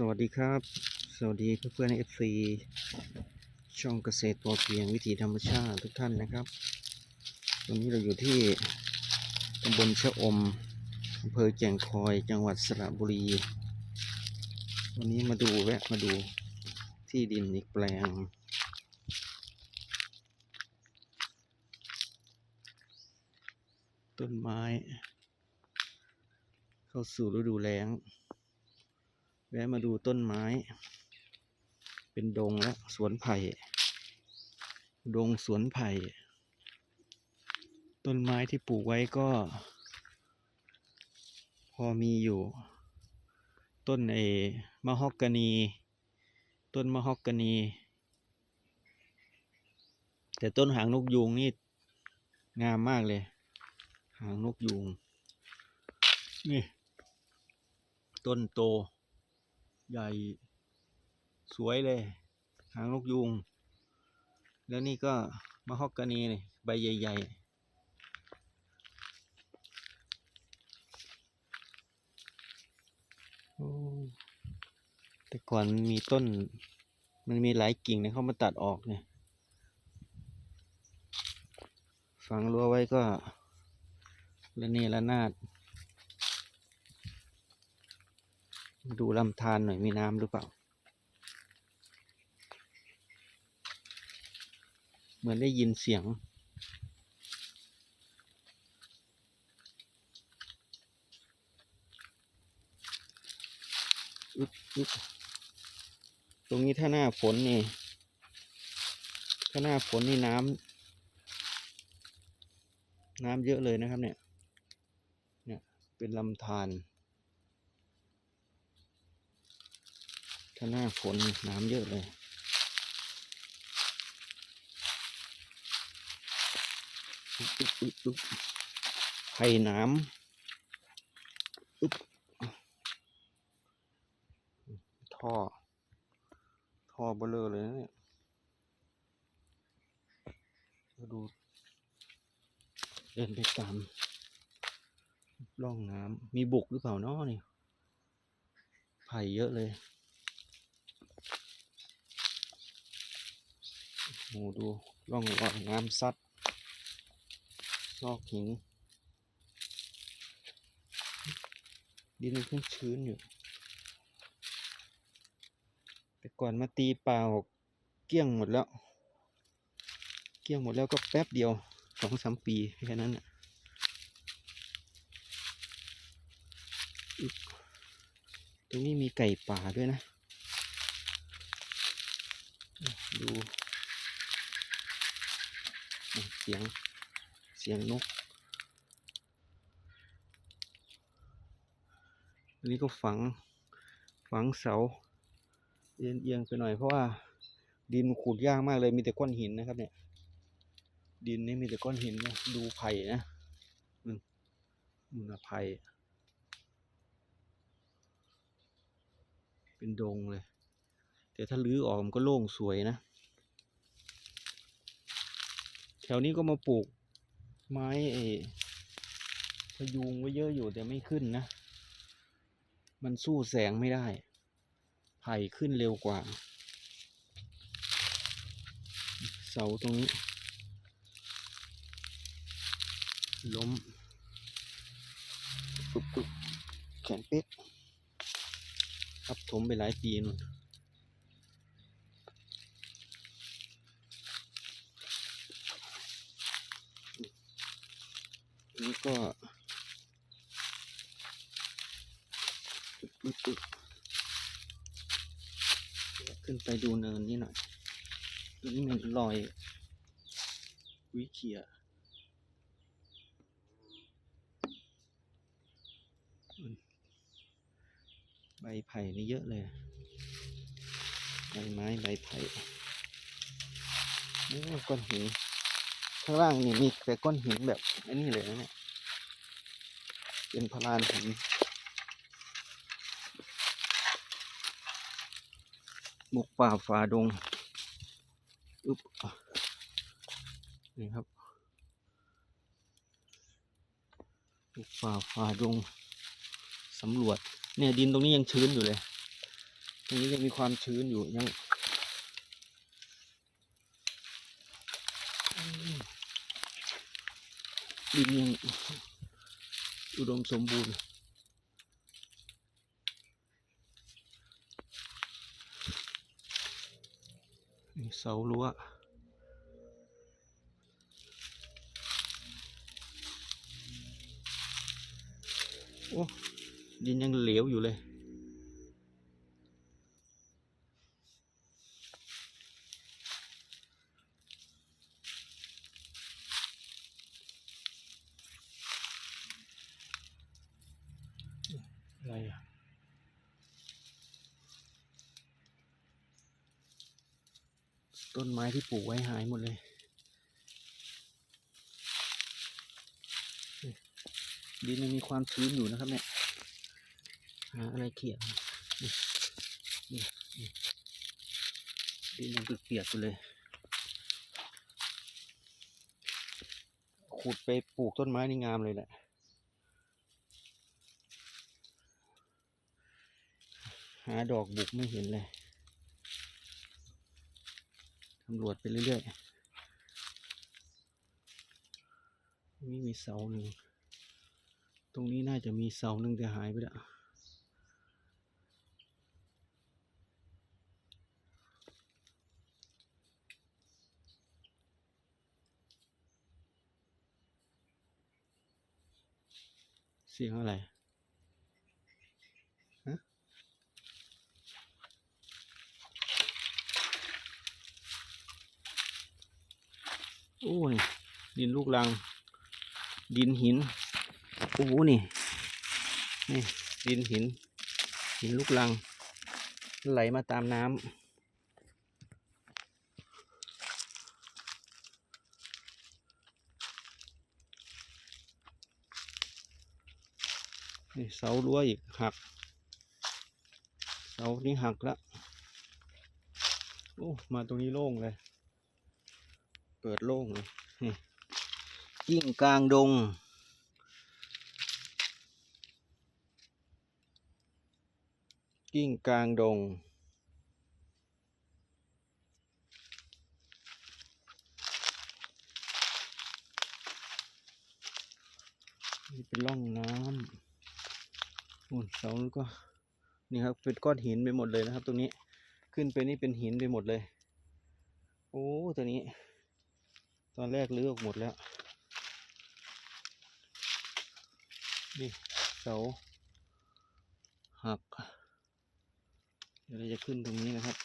สวัสดีครับ สวัสดีเพื่อนๆเอฟซีช่องเกษตรพอเพียงวิถีธรรมชาติทุกท่านนะครับวันนี้เราอยู่ที่ตำบลชะอมอำเภอแก่งคอยจังหวัดสระบุรี วันนี้มาดูแวะมาดูที่ดินอีกแปลง ต้นไม้ เข้าสู่ฤดูแล้ง แวะมาดูต้นไม้ เป็นดงและสวนไผ่ ดงสวนไผ่ ต้นไม้ที่ปลูกไว้ก็ พอมีอยู่ ต้นเอมะฮอกกานี ต้นมะฮอกกานี แต่ต้นหางนกยูงนี่งามมากเลย หางนกยูง นี่ ต้นโต ใหญ่ สวยเลย หางนกยูง แล้วนี่ก็มะฮอกกานีนี่ใบใหญ่ ๆแต่ก่อนมันมีต้น มันมีหลายกิ่งนะเขามาตัดออกเนี่ย ฝังรั้วไว้ก็ระเนระนาด ดูลำธารหน่อยมีน้ำหรือเปล่า เหมือนได้ยินเสียง ตรงนี้ถ้าหน้าฝนนี่ ถ้าหน้าฝนนี่น้ำน้ำเยอะเลยนะครับเนี่ย เนี่ยเป็นลำธาร ถ้าหน้าฝนน้ำเยอะเลยไผ่น้ำท่อ ท่อเบลอเลยนะเนี่ยดูเดินไปตามร่องน้ำมีบุกหรือเปล่านาะนี่ไผ่เยอะเลย โอ้ดูร่องรอยน้ำซัดซอกหิน ดินมันเพิ่งชื้นอยู่ แต่ก่อนมาตีเปล่าเกลี้ยงหมดแล้ว เกลี้ยงหมดแล้วก็แป๊บเดียวสองสามปีแค่นั้นน่ะตรงนี้มีไก่ป่าด้วยนะ ดู สียงเสียงนก อันนี้ก็ฝังฝังเสาเอียงเอียงไปหน่อยเพราะว่าดินขูดยากมากเลยมีแต่ก้อนหินนะครับ เนี่ย ดินนี่มีแต่ก้อนหินนะดูไผ่นะอืมนู่นนะไผ่เป็นดงเลย แต่ถ้าลื้อออกมันก็โล่งสวยนะ แถวนี้ก็มาปลูก ไม้เอพยุงไว้เยอะอยู่แต่ไม่ขึ้นนะ มันสู้แสงไม่ได้ ไผ่ขึ้นเร็วกว่า เสาตรงนี้ ล้มปุ๊บปุ๊บแขนเป๊กทับถมไปหลายปีนู่น นี่ ก็อึ๊บขึ้นไปดูเนินนี่หน่อยตรงนี้มันรอยวิเขียใบไผ่นี่เยอะเลย ใบไม้ใบไผ่โอ้ก้อนหิน ข้างล่างนี่มีแต่ก้อนหินแบบอันนี้เลยนะเนี่ย เป็นพลานหินหมกป่าฝ่าดงอึบอะนี่ครับหมกป่าฝ่าดงสำรวจ เนี่ยดินตรงนี้ยังชื้นอยู่เลย ตรงนี้ยังมีความชื้นอยู่ยังดินยัง อุดมสมบูรณ์นี่เสารั้วโอ้ดินยังเหลวอยู่เลย อะไรอะ ต้นไม้ ที่ปลูกไว้หายหมดเลย ดินยังมีความชื้นอยู่นะครับเนี่ย หาอะไรเขี่ยดินยังเปียกๆอยู่เลย ขุดไปปลูกต้นไม้นี่งามเลยแหละหาดอกบุกไม่เห็นเลย ตำรวจไปเรื่อยๆนี่มีเสาหนึ่ง ตรงนี้น่าจะมีเสาหนึ่งแต่หายไปแล้วเสียงอะไร โอ้นี่ดินลูกรัง ดินหิน โอ้โหนี่นี่ ดินหิน หินลูกรัง ไหลมาตามน้ำนี่เสารั้วอีกหัก เสานี้หักแล้วโอ้ มาตรงนี้โล่งเลย เปิดโล่งเลยยิ่งกลางดงกิ้งกลางดง นี่เป็นร่องน้ำนู่นเสาแล้วก็ นี่ครับเป็นก้อนหินไปหมดเลยนะครับ ตรงนี้ ขึ้นไปนี่เป็นหินไปหมดเลย โอ้ ตัวนี้ ตอนแรกลื้อออกหมดแล้ว นี่เสาหัก เดี๋ยวเราจะขึ้นตรงนี้นะครับ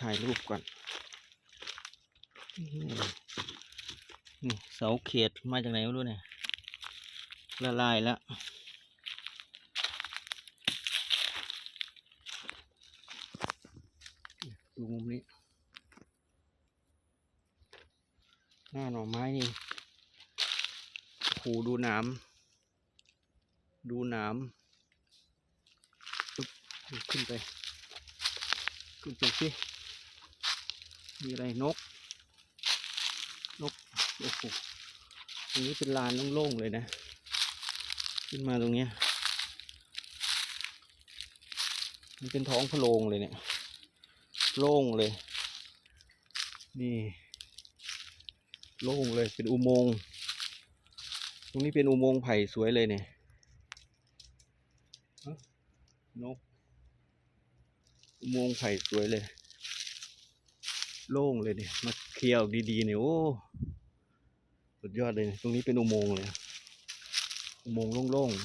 ถ่ายรูปก่อนนี่นี่เสาเขตมาจากไหนไม่รู้เนี่ย ละลายแล้ว ดูมุมนี้ หน้าหน่อไม้นี่โอ้โหดูหน้ำดูหน้ำปึ๊บขึ้นไป ขึ้นไปสิมีอะไรนก นกโอ้โหตรงนี้เป็นลานโล่งๆเลยนะ ขึ้นมาตรงเนี้ยมันเป็นท้องพะโลงเลยเนี่ย โล่งเลย นี่โล่งเลยเป็นอุโมงค์ตรงนี้เป็นอุโมงค์ไผ่สวยเลยเนี่ยนก อุโมงค์ไผ่สวยเลย โล่งเลยเนี่ยมาเคลียร์ดีๆเนี่ยโอ้สุดยอดเลยเนี่ยตรงนี้เป็นอุโมงค์เลย อุโมงค์โล่งๆ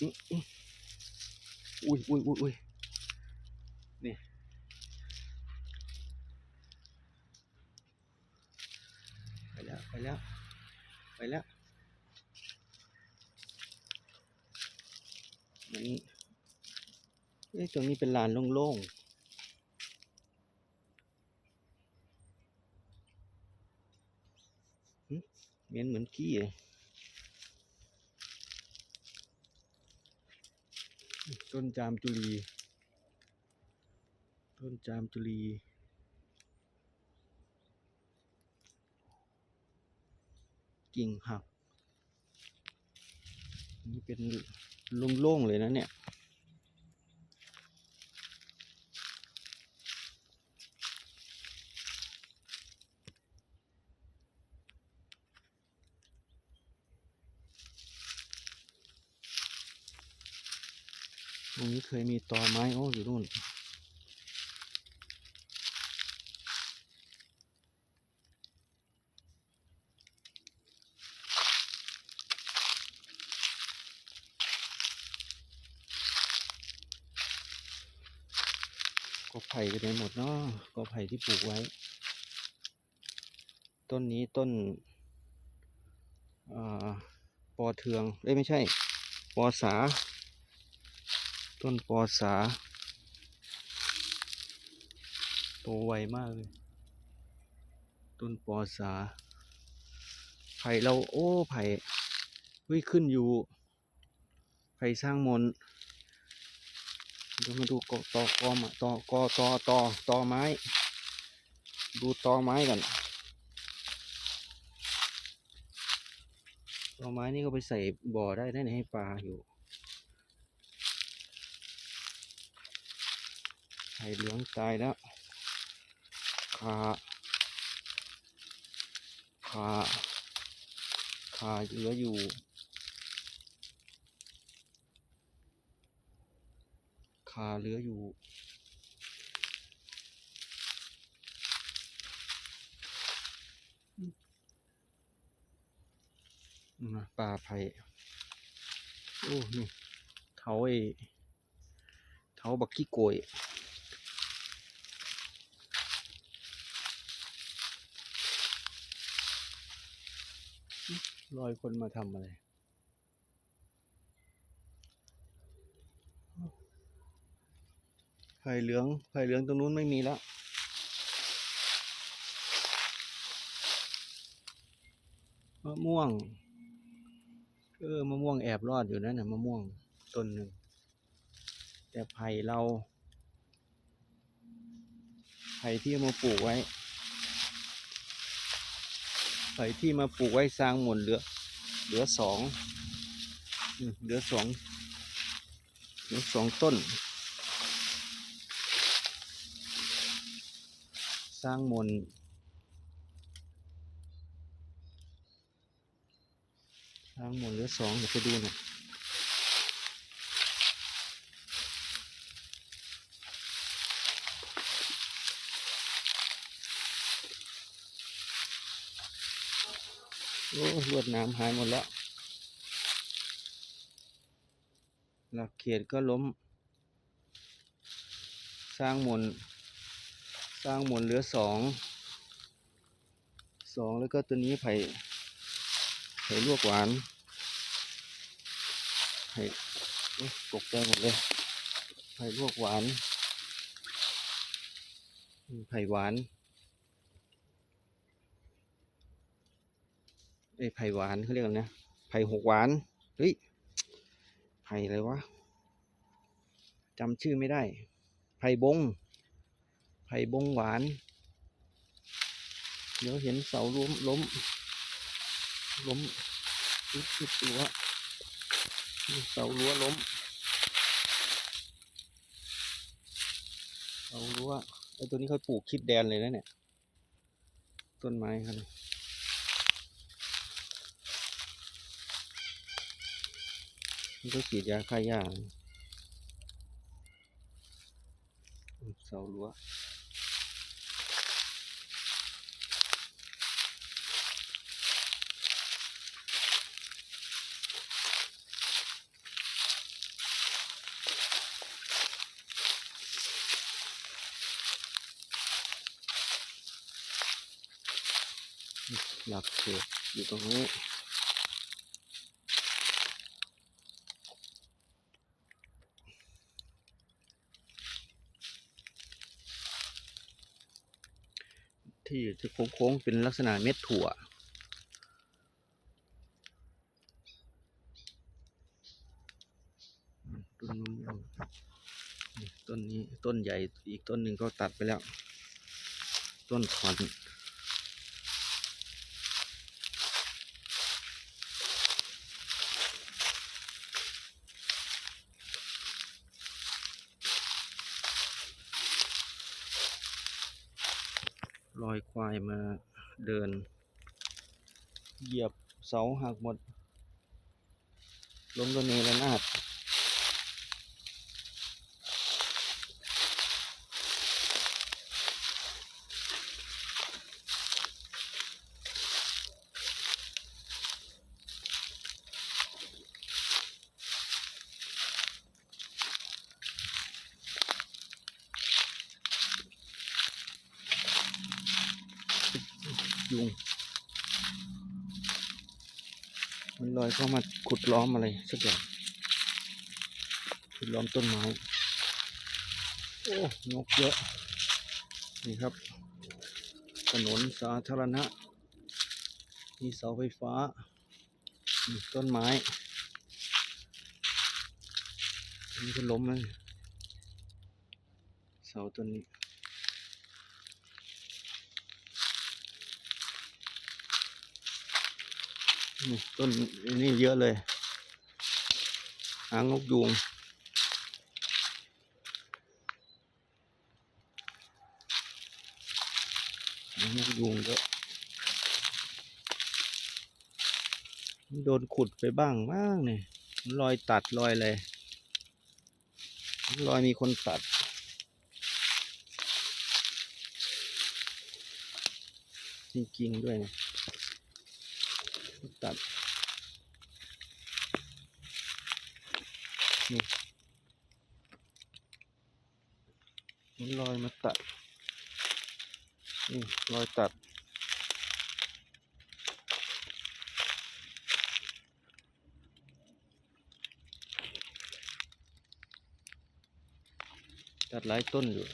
อื้ออื้อ อุ้ยอุ้ยอุ้ยอุ้ยนี่ ไปแล้ว ไปแล้ว ไปแล้วนี่เอ๊ะตรงนี้เป็นลานโล่งๆเหมือนเหมือนขี้เลย ต้นจามจุลี ต้นจามจุลีกิ่งหัก นี่เป็นโล่งๆเลยนะเนี่ย รงนี้เคยมีตอไม้โอ้อยู่นู่นก็ไผ่ไปไหนหมดเนาะก็ไผ่ที่ปลูกไว้ ต้นนี้ต้นอาปอเทืองเอ้ยไม่ใช่ ปอสา ต้นปอสา โตไวมากเลย ต้นปอสา ไผ่เราโอ้ไผ่วิ่ขึ้นอยู่ ไผ่สร้างมนเดี๋ยวมาดูกอตอกอมาตอกอตอตอตอไม้ ดูตอไม้ก่อนตอไม้นี่ก็ไปใส่บ่อได้ได้ให้ปลาอยู่ ไข่เหลืองตายแล้วขาขาขาเหลืออยู่ขาเหลืออยู่นะป่าไผ่โอ้นี่เถาไอ้เถาบักขี้โกย รอยคนมาทำอะไรไผ่เหลืองไผ่เหลืองตรงนู้นไม่มีแล้ว มะม่วง เออ มะม่วงแอบรอดอยู่นั่นน่ะมะม่วงต้นหนึ่ง แต่ไผ่เรา ไผ่ที่มาปลูกไว้ ไผ่ที่มาปลูกไว้สร้างหมนเหลือ เหลือสองเหลือสองเหลือสองต้น สร้างมนสร้างมนเหลือสองเดี๋ยวไปดูหน่อย โอ้ลวดน้ำหายหมดแล้วหลักเขตก็ล้ม สร้างมนสร้างหมนเหลือสองสองแล้วก็ตัวนี้ไผ่ไผ่ลวกหวานไผ่ตกใจหมดเลยไผ่ลวกหวานไผ่หวาน อ้ไผ่หวานเขาเรียกอะไรนะไผ่หกหวานเฮ้ยไผ่อะไรวะจำชื่อไม่ได้ ไผ่บง ไผ่บงหวาน เดี๋ยวเห็นเสาล้มล้ม ล้มตัวเสารั้วล้มเสารั้วไอ้ตัวนี้เขาปลูกคิดแดนเลยนะเนี่ย ต้นไม้ครับมัน ก็ฉีดยาฆ่าหญ้าเสารั้วหลักเขตอยู่ตรงนี้ ที่จะโค้งๆเป็นลักษณะเม็ดถั่วต้นมะม่วงนี่ต้นนี้ต้นใหญ่อีกต้นหนึ่งก็ตัดไปแล้ว ต้นขอน ลอยควายมาเดิน เหยียบเสาหักหมดล้มระเนระนาด ยุง มันลอยเข้ามาขุดล้อมอะไรสักอย่างขุดล้อมต้นไม้ โอ้นกเยอะ นี่ครับ ถนนสาธารณะ มีเสาไฟฟ้ามีต้นไม้นี่ก็ล้มแล้วนี่เสาต้นนี้ ต้นนี่เยอะเลย หางนกยูงหางนกยูงก็โดนขุดไปบ้างบ้างเนี่ยรอยตัดรอยอะไรรอยมีคนตัดจริงๆด้วยเนี่ย ตัดนี่มันรอยมาตัดนี่รอยตัด ตัดหลายต้นอยู่